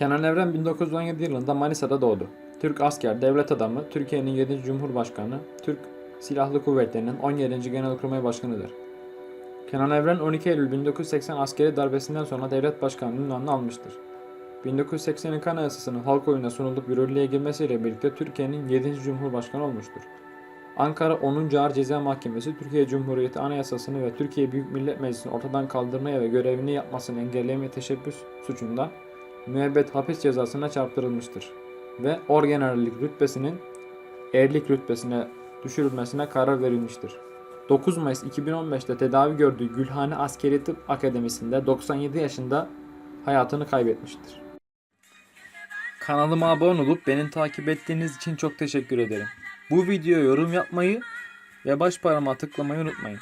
Kenan Evren 1917 yılında Manisa'da doğdu. Türk asker, devlet adamı, Türkiye'nin 7. Cumhurbaşkanı, Türk Silahlı Kuvvetleri'nin 17. Genelkurmay Başkanı'dır. Kenan Evren 12 Eylül 1980 askeri darbesinden sonra devlet başkanlığı ünvanını almıştır. 1982 Anayasası'nın halk oyuna sunulup yürürlüğe girmesiyle birlikte Türkiye'nin 7. Cumhurbaşkanı olmuştur. Ankara 10. Ağır Ceza Mahkemesi Türkiye Cumhuriyeti Anayasası'nı ve Türkiye Büyük Millet Meclisi'ni ortadan kaldırmaya ve görevini yapmasını engellemeye teşebbüs suçunda müebbet hapis cezasına çarptırılmıştır ve orgenerallik rütbesinin erlik rütbesine düşürülmesine karar verilmiştir. 9 Mayıs 2015'te tedavi gördüğü Gülhane Askeri Tıp Akademisi'nde 97 yaşında hayatını kaybetmiştir. Kanalıma abone olup beni takip ettiğiniz için çok teşekkür ederim. Bu videoya yorum yapmayı ve baş parmağı tıklamayı unutmayın.